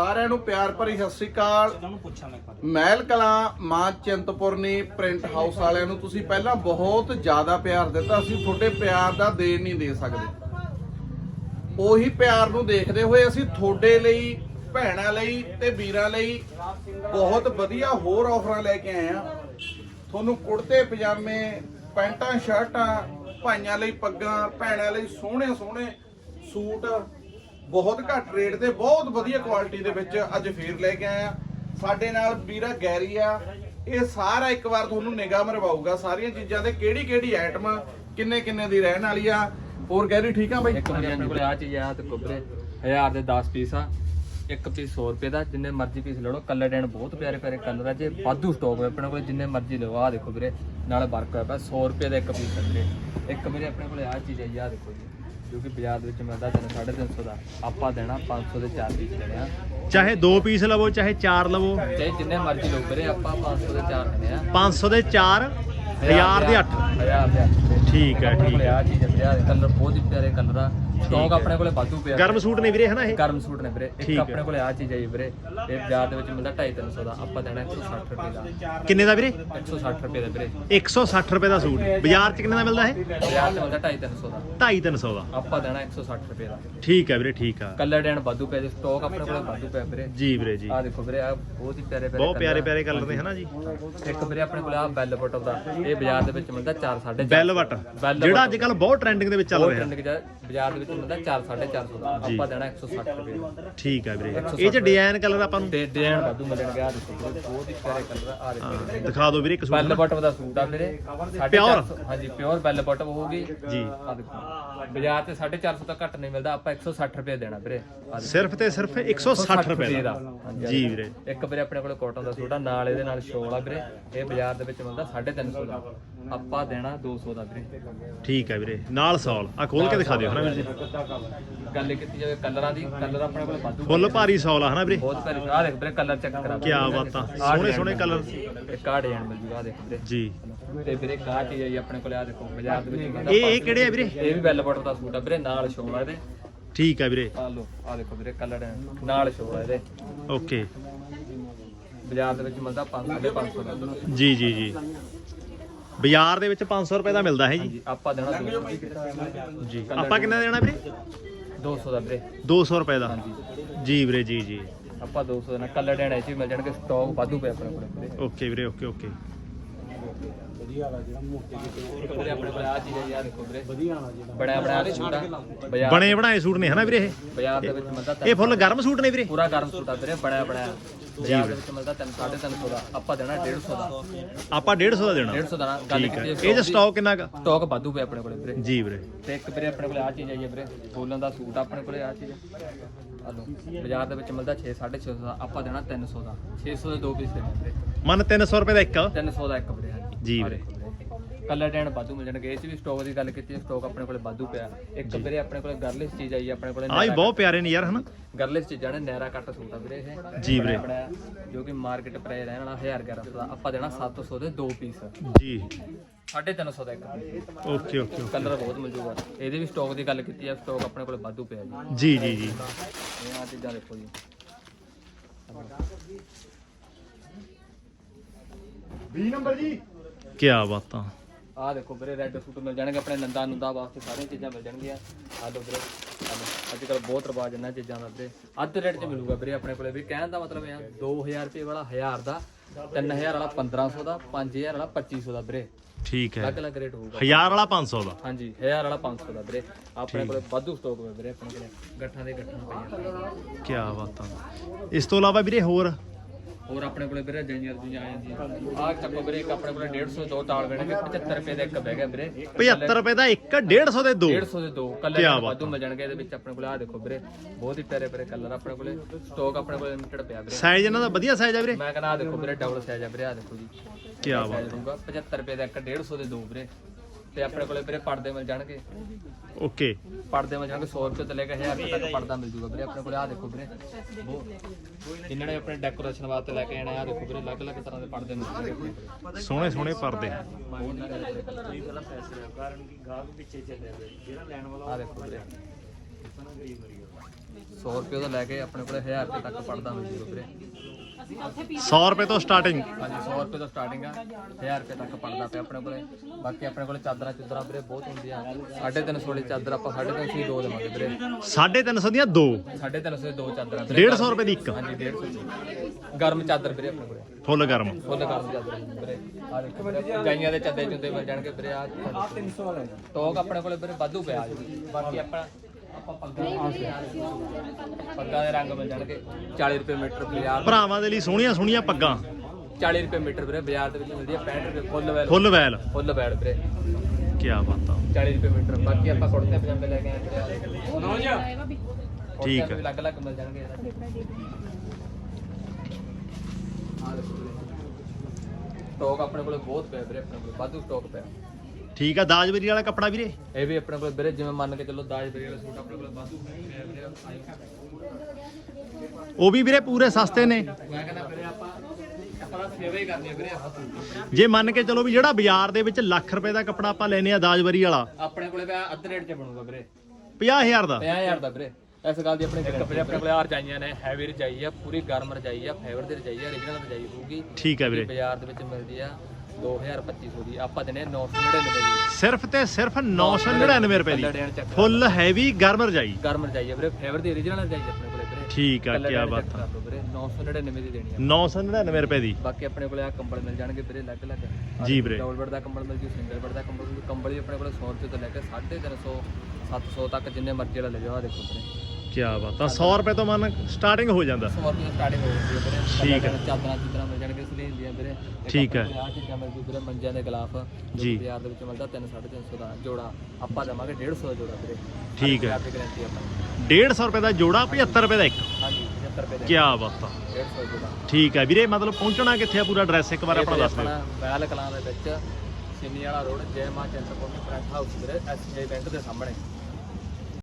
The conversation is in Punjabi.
ਸਾਰਿਆਂ ਨੂੰ ਪਿਆਰ ਭਰੀ ਸਤਿ ਸ੍ਰੀ ਅਕਾਲ। ਮਹਿਲ ਕਲਾਂ ਮਾਂ ਚਿੰਤਪੁਰਨੀ ਪ੍ਰਿੰਟ ਹਾਊਸ ਵਾਲਿਆਂ ਨੂੰ ਤੁਸੀਂ ਪਹਿਲਾਂ ਬਹੁਤ ਜ਼ਿਆਦਾ ਪਿਆਰ ਦਿੱਤਾ ਅਸੀਂ ਤੁਹਾਡੇ ਪਿਆਰ ਦਾ ਦੇਣ ਨਹੀਂ ਦੇ ਸਕਦੇ। ਉਹੀ ਪਿਆਰ ਨੂੰ ਦੇਖਦੇ ਹੋਏ ਅਸੀਂ ਤੁਹਾਡੇ ਲਈ ਭੈਣਾਂ ਲਈ ਤੇ ਵੀਰਾਂ ਲਈ ਬਹੁਤ ਵਧੀਆ ਹੋਰ ਆਫਰਾਂ ਲੈ ਕੇ ਆਏ ਆ ਤੁਹਾਨੂੰ ਕੁੜਤੇ ਪਜਾਮੇ ਪੈਂਟਾਂ ਸ਼ਰਟਾਂ ਭਾਈਆਂ ਲਈ ਪੱਗਾਂ ਭੈਣਾਂ ਲਈ ਸੋਹਣੇ ਸੋਹਣੇ ਸੂਟ ਬਹੁਤ ਘੱਟ ਰੇਟ ਤੇ ਬਹੁਤ ਵਧੀਆ ਕੁਆਲਿਟੀ ਦੇ ਵਿੱਚ ਅੱਜ ਫੇਰ ਲੈ ਕੇ ਆਏ ਆ ਸਾਡੇ ਨਾਲ ਵੀਰਾ ਗੈਰੀ ਆ। ਇਹ ਸਾਰਾ ਇੱਕ ਵਾਰ ਤੁਹਾਨੂੰ ਨਿਗਾਹ ਮਰਵਾਊਗਾ। ਸਾਰੀਆਂ ਚੀਜ਼ਾਂ ਤੇ ਕਿਹੜੀ ਕਿਹੜੀ ਆਈਟਮ ਕਿੰਨੇ ਕਿੰਨੇ ਦੀ ਰਹਿਣ ਵਾਲੀ ਆ। ਹੋਰ ਗੈਰੀ ਠੀਕ ਆ ਬਾਈ? ਇੱਕ ਵਾਰੀ ਆਪਣੇ ਕੋਲੇ ਆ ਚੀਜ਼ ਆ, ਤੇ ਕੋਬਰੇ 1000 ਦੇ 10 ਪੀਸ ਆ। ਇੱਕ ਪੀਸ 100 ਰੁਪਏ ਦਾ, ਜਿੰਨੇ ਮਰਜ਼ੀ ਪੀਸ ਲੈ ਲਓ। ਕਲਰ ਡੈਣ ਬਹੁਤ ਪਿਆਰੇ ਪਿਆਰੇ ਕਲਰ ਆ। ਜੇ ਵਾਧੂ ਸਟਾਕ ਹੋਵੇ ਆਪਣੇ ਕੋਲ, ਜਿੰਨੇ ਮਰਜ਼ੀ ਲਓ। ਆ ਦੇਖੋ ਵੀਰੇ, ਨਾਲ ਵਰਕ ਹੋਇਆ ਪਿਆ 100 ਰੁਪਏ ਦਾ ਇੱਕ ਪੀਸ ਹੈ ਵੀਰੇ। ਇੱਕ ਵੀਰੇ, ਆਪਣੇ ਕੋਲੇ ਆ ਚੀਜ਼ ਆਈ ਆ ਦੇਖੋ ਜੀ। ਜੋ ਕਿ ਬਾਜ਼ਾਰ ਦੇ ਵਿੱਚ ਮਿਲਦਾ 350 ਦਾ। ਆਪਾਂ ਦੇਣਾ 500 ਦੇ 4 ਪੀਸ ਦੇਣੇ ਆ। ਚਾਹੇ 2 ਪੀਸ ਲਵੋ ਚਾਹੇ 4 ਲਵੋ। ਚਾਹੇ ਜਿੰਨੇ ਮਰਜ਼ੀ ਲਓ ਵੀਰੇ ਆਪਾਂ 500 ਦੇ 4 ਦੇਣੇ ਆ। 500 ਦੇ 4 1000 ਦੇ 8 1000 ਦੇ 8 ਠੀਕ ਹੈ ਠੀਕ ਆ ਹੈ ਚੀਜ਼ ਹੈ ਵੀਰੇ ਕਲਰ ਬਹੁਤ ਹੀ ਪਿਆਰੇ ਕਲਰ ਆ ਸਟਾਕ ਆਪਣੇ ਕੋਲੇ ਵਾਧੂ ਪਿਆ। ਗਰਮ ਸੂਟ ਨੇ ਵੀਰੇ ਹਨਾ ਇਹ? ਗਰਮ ਸੂਟ ਨੇ ਵੀਰੇ। ਇੱਕ ਹੈ। ਆਪਣੇ ਕੋਲੇ ਆ ਚੀਜ਼ ਆਈ ਵੀਰੇ। ਇਹ ਬਾਜ਼ਾਰ ਦੇ ਵਿੱਚ ਮਿਲਦਾ 250 ਦਾ। ਆਪਾਂ ਦੇਣਾ 160 ਰੁਪਏ ਦਾ। ਕਿੰਨੇ ਦਾ ਵੀਰੇ? 160 ਰੁਪਏ ਦਾ ਵੀਰੇ। 160 ਰੁਪਏ ਦਾ ਸੂਟ। ਬਾਜ਼ਾਰ 'ਚ ਕਿੰਨੇ ਦਾ ਮਿਲਦਾ ਇਹ? ਬਾਜ਼ਾਰ ਤੇ ਮਿਲਦਾ 250 ਦਾ। 250 ਦਾ। ਆਪਾਂ ਦੇਣਾ 160 ਰੁਪਏ ਦਾ। ਠੀਕ ਹੈ ਵੀਰੇ ਠੀਕ ਆ। ਕਲਰ ਡੈਣ ਵਾਧੂ ਪਿਆ ਸਟਾਕ ਆਪਣੇ ਕੋਲੇ ਵਾਧੂ ਪਿਆ ਵੀਰੇ। ਜੀ ਵੀਰੇ ਜੀ। ਆ ਦੇਖੋ ਵੀਰੇ ਆ ਬਹੁਤ ਹੀ ਪਿਆਰੇ ਪਿਆਰੇ ਬਹੁਤ ਪਿਆਰੇ ਆ। ਪਿਆਰੇ ਕਲਰ ਨੇ ਹਨਾ ਜੀ। ਇੱਕ ਵੀਰੇ ਆਪਣੇ ਕੋਲੇ ਆ ਬੈਲ ਬਟਨ ਦਾ। ਇਹ ਬਾਜ਼ਾਰ ਦੇ ਵਿੱਚ ਮਿਲਦਾ 4 4.5 ਬੈਲਵਟ ਜਿਹੜਾ ਅੱਜ ਕੱਲ ਬਹੁਤ ਟ੍ਰੈਂਡਿੰਗ ਦੇ ਵਿੱਚ ਚੱਲ ਰਿਹਾ। ਬਾਜ਼ਾਰ ਦੇ ਵਿੱਚ ਮਿਲਦਾ 4 4.5 ਦਾ। ਜੀ। ਆਪਾਂ ਦੇਣਾ 160 ਰੁਪਏ ਠੀਕ ਹੈ ਵੀਰੇ। ਇਹ 'ਚ ਡਿਜ਼ਾਈਨ ਕਲਰ ਆਪਾਂ ਨੂੰ ਡਿਜ਼ਾਈਨ ਵਾਧੂ ਮਿਲਣਗੇ ਆ ਦੇਖੋ ਬਹੁਤ ਹੀ ਪਿਆਰੇ ਕਲਰ ਆ ਵੀਰੇ। ਦਿਖਾ ਦਿਓ ਵੀਰੇ ਇੱਕ ਸੂਟ ਬੈਲ। ਬਟਮ ਦਾ ਸੂਟ ਆ ਵੀਰੇ ਸੌ- ਹਾਂਜੀ ਪਿਓਰ ਬੈਲ ਬਟਮ ਹੋਊਗੀ। ਜੀ। ਆ ਦੇਖੋ। ਬਾਜ਼ਾਰ ਤੇ 450 ਤੋਂ ਘੱਟ ਨਹੀਂ ਮਿਲਦਾ ਆਪਾਂ 160 ਰੁਪਏ ਦੇਣਾ ਵੀਰੇ। ਆਹ ਦੇਖੋ। ਸਿਰਫ ਤੇ ਸਿਰਫ 160 ਰੁਪਏ ਦਾ। ਹਾਂਜੀ, ਜੀ। ਵੀਰੇ। ਇੱਕ ਵੀਰੇ ਆਪਣੇ ਕੋਲੇ ਕਾਟਨ ਦਾ ਸੂਟ ਆ ਨਾਲ ਇਹਦੇ ਨਾਲ ਸ਼ੋਲ ਆ ਵੀਰੇ। ਇਹ ਬਾਜ਼ਾਰ ਦੇ ਵਿੱਚ ਮਿਲਦਾ 350 ਦਾ। ਆਪਾਂ ਦੇਣਾ 200 ਦਾ ਵੀਰੇ। ਠੀਕ ਹੈ ਵੀਰੇ ਨਾਲ ਸੌਲ। ਆ ਖੋਲ ਕੇ ਦਿਖਾ ਦਿਓ ਹਨਾ ਵੀਰ ਜੀ। ਗੱਲ ਕੀਤੀ ਜਾਵੇ ਕਲਰਾਂ ਦੀ ਕਲਰ ਆਪਣੇ ਕੋਲੇ ਵਾਧੂ ਫੁੱਲ ਭਾਰੀ ਸੌਲ ਆ ਹਨਾ ਵੀਰੇ। ਬਹੁਤ ਭਾਰੀ ਆ ਦੇਖ ਵੀਰੇ ਕਲਰ ਚੈੱਕ ਕਰਾ ਕਿਆ ਬਾਤਾਂ ਸੋਹਣੇ ਸੋਹਣੇ ਕਲਰ। ਇੱਕ ਆ ਡਿਜ਼ਾਈਨ ਮਿਲ ਜੂਗਾ ਆ ਦੇਖ ਵੀਰੇ। ਜੀ। ਤੇ ਵੀਰੇ ਕਾਹ ਚੀਜ਼ ਆਈ ਆਪਣੇ ਕੋਲੇ ਆ ਦੇਖੋ ਬਾਜ਼ਾਰ ਦੇ ਵਿੱਚ ਇਹ ਇਹ ਕਿਹੜੇ ਆ ਵੀਰੇ? ਇਹ ਵੀ ਬੈਲ ਬਟਨ ਦਾ ਸੂਟ ਆ ਵੀਰੇ ਨਾਲ ਸ਼ੋਲ ਆ ਇਹਦੇ। ਠੀਕ ਹੈ ਵੀਰੇ। ਆ ਲੋ ਆ ਦੇਖੋ ਵੀਰੇ ਕਲਰ ਨਾਲ ਸ਼ੋਲ ਆ ਇਹਦੇ। ਓਕੇ। ਬਾਜ਼ਾਰ ਦੇ ਵਿੱਚ ਮਿਲਦਾ 500 500 ਦਾ। ਜੀ ਜੀ ਜੀ। ਬਾਜ਼ਾਰ ਦੇ ਵਿੱਚ 500 ਰੁਪਏ ਦਾ ਮਿਲਦਾ ਹੈ ਜੀ। ਹਾਂਜੀ ਆਪਾਂ ਦੇਣਾ 200 ਜੀ ਆਪਾਂ ਕਿੰਨਾ ਦੇਣਾ ਵੀਰੇ? 200 ਦਾ ਵੀਰੇ। 200 ਰੁਪਏ ਦਾ। ਹਾਂਜੀ। ਜੀ ਵੀਰੇ ਜੀ ਜੀ। ਆਪਾਂ 200 ਦਾ ਕਲਰ ਡੈਣ ਇਹ ਚ ਵੀ ਮਿਲ ਜਾਣਗੇ ਸਟਾਕ ਵਾਧੂ ਪਿਆ ਆਪਣੇ ਕੋਲੇ। ਓਕੇ ਵੀਰੇ ਓਕੇ ਓਕੇ। ਇੱਕ ਵੀਰੇ ਆਪਣੇ ਕੋਲੇ। ਆ ਚੀਜ਼ ਹੈ ਯਾਰ ਦੇਖੋ ਵੀਰੇ ਵਧੀਆ ਵਾਲਾ ਜਿਹੜਾ। ਬਣਿਆ ਬਣਾਇਆ ਸੂਟ ਆ। ਬਾਜ਼ਾਰ ਬਣੇ ਬਣਾਏ ਸੂਟ ਨੇ ਹਨਾ ਵੀਰੇ ਇਹ? ਬਾਜ਼ਾਰ ਦੇ ਵਿੱਚ ਮਿਲਦਾ ਇਹ ਫੁੱਲ ਗਰਮ ਸੂਟ ਨੇ ਵੀਰੇ? ਪੂਰਾ ਗਰਮ ਸੂਟ ਆ ਵੀਰੇ ਬਣਿਆ ਬਣਾਇਆ ਬਾਜ਼ਾਰ ਦੇ ਵਿੱਚ ਮਿਲਦਾ 3 350 ਦਾ। ਆਪਾਂ ਦੇਣਾ 150 ਦਾ। ਆਪਾਂ 150 ਦਾ ਦੇਣਾ। 150 ਦਾ ਗੱਲ ਠੀਕ ਹੈ। ਕੀਤੀ ਇਹ ਚ ਸਟਾਕ ਕਿੰਨਾ ਗਾ ਸਟਾਕ ਵਾਧੂ ਪਿਆ ਆਪਣੇ ਕੋਲੇ ਵੀਰੇ। ਜੀ ਵੀਰੇ। ਤੇ ਇੱਕ ਵੀਰੇ ਆਪਣੇ ਕੋਲੇ ਆ ਚੀਜ਼ ਆਈ ਹੈ ਵੀਰੇ। ਬੋਲਣ ਦਾ ਸੂਟ ਆ ਆਪਣੇ ਕੋਲੇ ਆ ਚੀਜ਼। ਆ ਲਓ ਬਾਜ਼ਾਰ ਦੇ ਵਿੱਚ ਮਿਲਦਾ 6 650 ਦਾ। ਆਪਾਂ ਦੇਣਾ 300 ਦਾ। 600 ਦੇ ਦੋ ਪੀਸ ਦੇਣੇ ਵੀਰੇ। ਮਨ 300 ਰੁਪਏ ਦਾ ਇੱਕ? 300 ਦਾ ਇੱਕ ਵੀਰੇ ਜੀ ਵੀਰੇ। ਕਲਰ ਡੈਣ ਵਾਧੂ ਮਿਲ ਜਾਣਗੇ। ਇਹ ਚ ਵੀ ਸਟਾਕ ਦੀ ਗੱਲ ਕੀਤੀ ਸਟਾਕ ਆਪਣੇ ਕੋਲੇ ਵਾਧੂ ਪਿਆ। ਇੱਕ ਵੀਰੇ ਆਪਣੇ ਕੋਲੇ ਗਰਲਿਸ ਚੀਜ਼ ਆਈ ਆਪਣੇ ਕੋਲੇ ਆਹ ਵੀ ਬਹੁਤ ਪਿਆਰੇ ਨੇ ਯਾਰ ਹਨਾ? ਗਰਲਿਸ ਚੀਜ਼ਾਂ ਨੇ ਨੈਰਾ ਕੱਟ ਸੂਟ ਆ ਵੀਰੇ ਇਹ। ਜੀ ਵੀਰੇ। ਜੋ ਕਿ ਮਾਰਕੀਟ ਪ੍ਰਾਈਸ ਰਹਿਣ ਵਾਲਾ 1011 ਦਾ। ਆਪਾਂ ਦੇਣਾ 700 ਦੇ ਦੋ ਪੀਸ ਜੀ। 350 ਦਾ ਇੱਕ ਓਕੇ ਓਕੇ ਕਲਰ ਬਹੁਤ ਮਿਲ ਜੂਗਾ। ਇਹਦੇ ਵੀ ਸਟਾਕ ਦੀ ਗੱਲ ਕੀਤੀ ਹੈ ਸਟਾਕ ਆਪਣੇ ਕੋਲੇ ਵਾਧੂ ਪਿਆ ਜੀ। ਜੀ ਜੀ ਜੀ। ਇਹ ਆ ਚੀਜ਼ਾਂ ਦੇਖੋ ਜੀ। 20 ਨੰਬਰ ਜੀ। ਕੀ ਬਾਤਾਂ। ਆਹ ਦੇਖੋ ਵੀਰੇ ਰੈੱਡ ਸੂਟ ਮਿਲ ਜਾਣਗੇ ਆਪਣੇ ਨੰਦਾ ਨੁੰਦਾ ਵਾਸਤੇ ਸਾਰੀਆਂ ਚੀਜ਼ਾਂ ਮਿਲ ਜਾਣਗੀਆਂ। ਆਹ ਲਓ ਵੀਰੇ। ਅੱਜ ਕੱਲ ਬਹੁਤ ਰਿਵਾਜ ਇਹਨਾਂ ਚੀਜ਼ਾਂ ਦਾ ਵੀਰੇ। ਅੱਧ ਰੇਟ 'ਚ ਮਿਲੂਗਾ ਵੀਰੇ ਆਪਣੇ ਕੋਲੇ ਵੀ। ਕਹਿਣ ਦਾ ਮਤਲਬ ਇਹ ਆ 2000 ਰੁਪਏ ਵਾਲਾ 1000 ਦਾ 3000 ਵਾਲਾ 1500 ਦਾ 5000 ਵਾਲਾ 2500 ਦਾ ਵੀਰੇ। ਠੀਕ ਹੈ। ਅਲੱਗ ਅਲੱਗ ਰੇਟ ਹੋਊਗਾ। 1000 ਵਾਲਾ 500 ਦਾ? ਹਾਂਜੀ 1000 ਵਾਲਾ 500 ਦਾ ਵੀਰੇ। ਆਪਣੇ ਕੋਲੇ ਵਾਧੂ ਸਟਾਕ ਵੀਰੇ ਆਪਣੇ ਕੋਲੇ। ਗੱਠਾਂ ਦੇ ਗੱਠਾਂ ਪਈਆਂ। ਕੀ ਬਾਤਾਂ। ਇਸ ਤੋਂ ਇਲਾਵਾ ਵੀਰੇ ਹੋਰ? ਹੋਰ ਆਪਣੇ ਕੋਲੇ ਵੀਰੇ ਜੈਨੀਅਰ ਜੀ ਆ ਜਾਂਦੀ ਆਹ ਚੱਕੋ ਵੀਰੇ ਇੱਕ ਆਪਣੇ ਕੋਲੇ 150 ਦੋ ਤਾਲ ਬਣਨਗੇ 75 ਰੁਪਏ ਦਾ ਇੱਕ ਬਹਿ ਗਿਆ ਵੀਰੇ। 75 ਰੁਪਏ ਦਾ ਇੱਕ 150 ਦੇ ਦੋ। 150 ਦੇ ਦੋ। ਕਲਰ ਵਾਧੂ ਮਿਲ ਜਾਣਗੇ ਇਹਦੇ ਵਿੱਚ ਆਪਣੇ ਕੋਲੇ। ਆ ਦੇਖੋ ਵੀਰੇ ਬਹੁਤ ਹੀ ਪਿਆਰੇ ਪਿਆਰੇ ਕਲਰ ਆਪਣੇ ਕੋਲੇ। ਸਟਾਕ ਆਪਣੇ ਕੋਲੇ ਲਿਮਿਟਡ ਪਿਆ ਵੀਰੇ। ਸਾਈਜ਼ ਇਹਨਾਂ ਦਾ ਵਧੀਆ ਸਾਈਜ਼ ਆ ਵੀਰੇ। ਮੈਂ ਕਹਿੰਦਾ ਆ ਦੇਖੋ ਵੀਰੇ ਡਬਲ ਸਾਈਜ਼ ਆ ਵੀਰੇ ਆ ਦੇਖੋ ਜੀ। ਕੀ ਬਾਤ ਦੂੰਗਾ 75 ਰੁਪਏ ਦਾ ਇੱਕ 150 ਦੇ ਦੋ ਵੀਰੇ। ਤੇ ਆਪਣੇ ਕੋਲੇ ਵੀਰੇ ਪਰਦੇ ਮਿਲ ਜਾਣਗੇ। ਓਕੇ। ਪਰਦੇ ਮਿਲ ਜਾਣਗੇ 100 ਰੁਪਏ ਤੋਂ ਲੈ ਕੇ 1000 ਰੁਪਏ ਤੱਕ ਪਰਦਾ ਮਿਲ ਜੂਗਾ ਵੀਰੇ ਆਪਣੇ ਕੋਲੇ ਆ ਦੇਖੋ ਵੀਰੇ। ਇਹਨਾਂ ਨੇ ਆਪਣੇ ਡੈਕੋਰੇਸ਼ਨ ਵਾਸਤੇ ਲੈ ਕੇ ਆਣਾ ਆ ਦੇਖੋ ਵੀਰੇ ਅਲੱਗ-ਅਲੱਗ ਤਰ੍ਹਾਂ ਦੇ ਪਰਦੇ ਮਿਲ ਜਾਣਗੇ। ਸੋਹਣੇ ਸੋਹਣੇ ਪਰਦੇ। ਆ ਦੇਖੋ ਵੀਰੇ। 100 ਰੁਪਏ ਤੋਂ ਲੈ ਕੇ ਆਪਣੇ ਕੋਲੇ 1000 ਰੁਪਏ ਤੱਕ ਪੜਦਾ ਮਿਲ ਜੂਗਾ ਵੀਰੇ। 100 ਰੁਪਏ ਤੋਂ ਸਟਾਰਟਿੰਗ ਹਾਂਜੀ 100 ਰੁਪਏ ਤੋਂ ਸਟਾਰਟਿੰਗ ਆ। 1000 ਰੁਪਏ ਤੱਕ ਪੜਦਾ ਪਿਆ ਆਪਣੇ ਕੋਲੇ। ਬਾਕੀ ਆਪਣੇ ਕੋਲੇ ਚਾਦਰਾਂ ਚੁਦਰਾਂ ਵੀਰੇ ਬਹੁਤ ਹੁੰਦੀਆਂ। 350 ਵਾਲੀ ਚਾਦਰ ਆਪਾਂ 350 ਦੀ ਦੋ ਦੇਵਾਂਗੇ ਵੀਰੇ। 350 ਦੀਆਂ ਦੋ? 350 ਦੀ ਦੋ ਚਾਦਰਾਂ ਵੀਰੇ। 150 ਰੁਪਏ ਦੀ ਇੱਕ। ਹਾਂਜੀ 150 ਦੀ। ਗਰਮ ਚਾਦਰ ਵੀਰੇ ਆਪਣੇ ਕੋਲੇ। ਫੁੱਲ ਗਰਮ। ਫੁੱਲ ਗਰਮ ਚਾਦਰ ਵੀਰੇ। ਆ ਦੇਖੋ ਜਾਈਆਂ ਦੇ ਚੱਦੇ ਚੁੰਦੇ ਮਿਲ ਜਾਣਗੇ ਵੀਰੇ ਆ 300 ਵਾਲੇ ਟੋਕ ਆਪਣੇ ਕੋਲੇ ਵੀਰੇ ਵਾਧੂ ਪਿਆ ਜੀ। ਬਾਕੀ ਆਪਣਾ ਆਪਾਂ ਪੱਗਾਂ ਪੱਗਾਂ ਦੇ ਰੰਗ ਮਿਲ ਜਾਣਗੇ। 40 ਰੁਪਏ ਮੀਟਰ ਬਾਜ਼ਾਰ। ਭਰਾਵਾਂ ਦੇ ਲਈ ਸੋਹਣੀਆਂ ਸੋਹਣੀਆਂ ਪੱਗਾਂ। 40 ਰੁਪਏ ਮੀਟਰ ਵੀਰੇ ਬਾਜ਼ਾਰ ਦੇ ਵਿੱਚ ਮਿਲਦੀ ਹੈ 65 ਰੁਪਏ ਫੁੱਲ ਵੈਲ। ਫੁੱਲ ਵੈਲ। ਫੁੱਲ ਵੈਲ ਵੀਰੇ। ਕੀ ਬਾਤ ਆ। 40 ਰੁਪਏ ਮੀਟਰ ਬਾਕੀ ਆਪਾਂ ਕੁੜਤੇ ਪਜਾਮੇ ਲੈ ਕੇ ਆਏ ਵੀਰੇ। ਨੌ ਜਾ ਠੀਕ ਹੈ। ਅਲੱਗ ਅਲੱਗ ਮਿਲ ਜਾਣਗੇ ਆਹ ਦੇਖੋ ਵੀਰੇ। ਸਟਾਕ ਆਪਣੇ ਕੋਲੇ ਬਹੁਤ ਪਿਆ ਵੀਰੇ ਆਪਣੇ ਕੋਲੇ ਵਾਧੂ ਸਟਾਕ ਪਿਆ। ਠੀਕ ਆ ਦਾਜਵਰੀ ਵਾਲਾ ਕੱਪੜਾ ਵੀਰੇ? ਇਹ ਵੀ ਆਪਣੇ ਕੋਲ ਵੀਰੇ ਜਿਵੇਂ ਮੰਨ ਕੇ ਚੱਲੋ ਦਾਜ ਬਰੀ ਵਾਲਾ ਸੂਟ ਆਪਣੇ ਕੋਲ ਵਾਧੂ ਵੀਰੇ ਉਹ ਵੀ ਵੀਰੇ ਪੂਰੇ ਸਸਤੇ ਨੇ। ਮੈਂ ਕਹਿੰਦਾ ਵੀਰੇ ਆਪਾਂ ਆਪਾਂ ਸੇਵਾ ਹੀ ਕਰਨੀ ਵੀਰੇ ਆਪਾਂ ਜੇ ਮੰਨ ਕੇ ਚਲੋ ਵੀ ਜਿਹੜਾ ਬਾਜ਼ਾਰ ਦੇ ਵਿੱਚ ਲੱਖ ਰੁਪਏ ਦਾ ਕੱਪੜਾ ਆਪਾਂ ਲੈਨੇ ਆ ਦਾਜਵਰੀ ਵਾਲਾ। ਆਪਣੇ ਕੋਲੇ ਪਿਆ ਅੱਧ ਰੇਟ 'ਚ ਬਣੂਗਾ ਵੀਰੇ। 50000 ਦਾ? 50000 ਦਾ ਵੀਰੇ। ਇਸ ਗੱਲ ਦੀ ਆਪਣੇ ਕੱਪੜੇ ਆਪਣੇ ਕੋਲੇ ਆ ਰਜਾਈਆਂ ਨੇ ਹੈਵੀ ਰਜਾਈ ਆ ਪੂਰੀ ਗਰਮ ਰਜਾਈ ਆ ਫਾਈਬਰ ਦੀ ਰਜਾਈ ਆ origignal ਰਜਾਈ ਹੋਊਗੀ। ਠੀਕ ਹੈ ਵੀਰੇ। ਬਾਜ਼ਾਰ ਦੇ ਵਿੱਚ ਮਿਲਦੀ ਆ। 2250 ਦੀ ਆਪਾਂ ਦਿਨੇ 999 ਦੀ। ਸਿਰਫ ਤੇ ਸਿਰਫ 999 ਰੁਪਏ ਦੀ। ਫੁੱਲ ਹੈਵੀ ਗਰਮ ਰਜਾਈ। ਗਰਮ ਰਜਾਈ ਆ ਵੀਰੇ ਫਾਈਬਰ ਦੀ origignal ਰਜਾਈ ਆਪਣੇ ਕੋਲੇ ਵੀਰੇ। ਠੀਕ ਆ ਕੀ ਬਾਤ ਆ। ਵੀਰੇ 999 ਦੀ ਦੇਣੀ ਆ। 999 ਰੁਪਏ ਦੀ। ਬਾਕੀ ਆਪਣੇ ਕੋਲੇ ਆ ਕੰਬਲ ਮਿਲ ਜਾਣਗੇ ਵੀਰੇ ਅਲੱਗ ਅਲੱਗ। ਜੀ ਵੀਰੇ। ਡਬਲ ਬੈੱਡ ਦਾ ਕੰਬਲ ਮਿਲ ਜੂ ਸਿੰਗਲ ਬੈੱਡ ਦਾ ਕੰਬਲ ਕੰਬਲ ਵੀ ਆਪਣੇ ਕੋਲੇ 100 ਰੁਪਏ ਤੋਂ ਲੈ ਕੇ 350 700 ਤੱਕ ਜਿੰਨੇ ਮਰਜ਼ੀ ਵਾਲਾ ਲੈ ਜਾਓ ਆ ਦੇਖੋ ਵੀਰੇ। ਕੀ ਬਾਤ ਆ 100 ਰੁਪਏ ਤੋਂ ਮਨ ਸਟਾਰਟਿੰਗ ਹੋ ਜਾਂਦਾ। 100 ਰੁਪਏ ਤੋਂ ਸਟਾਰਟਿੰਗ ਹੋ ਜਾਂਦੀ ਹੈ ਵੀਰੇ। ਠੀਕ ਹੈ। ਚਾਦਰਾਂ ਚੁਦਰਾਂ ਮਿਲ ਜਾਣਗੇ ਸਲੀਨ ਦੀਆਂ ਵੀਰੇ। ਠੀਕ ਹੈ। ਆਹ ਚੀਜ਼ਾਂ ਮਿਲ ਜੂ ਵੀਰੇ ਮੰਜਿਆਂ ਦੇ ਗਲਾਫ ਜੋ। ਬਾਜ਼ਾਰ ਦੇ ਵਿੱਚ ਮਿਲਦਾ 3 350 ਦਾ ਜੋੜਾ। ਆਪਾਂ ਦੇਵਾਂਗੇ 150 ਦਾ ਜੋੜਾ ਵੀਰੇ। ਠੀਕ ਹੈ। ਦੀ ਗਾਰੰਟੀ ਆਪਾਂ 150 ਰੁਪਏ ਦਾ ਜੋੜਾ 75 ਰੁਪਏ ਦਾ ਇੱਕ। ਹਾਂਜੀ 75 ਰੁਪਏ ਕੀ ਦਾ ਬਾਤ ਆ। 150 ਜੋੜਾ। ਠੀਕ ਹੈ ਵੀਰੇ ਮਤਲਬ ਪਹੁੰਚਣਾ ਕਿੱਥੇ ਆ ਪੂਰਾ ਐਡਰੈਸ ਇੱਕ ਵਾਰ ਆਪਣਾ ਦੱਸ ਦਿਓ। ਵੈਲ ਕਲਾਂ ਦੇ ਵਿੱਚ ਸਿੰਨੀ ਵਾਲਾ ਰੋਡ ਜੈ ਮਾਂ ਚੰਦਰਪੁਰ ਫਰੰਟ ਹਾਊਸ ਵੀਰੇ ਐਸਬੀਆਈ ਬੈਂਕ ਦੇ ਸਾਹਮਣੇ।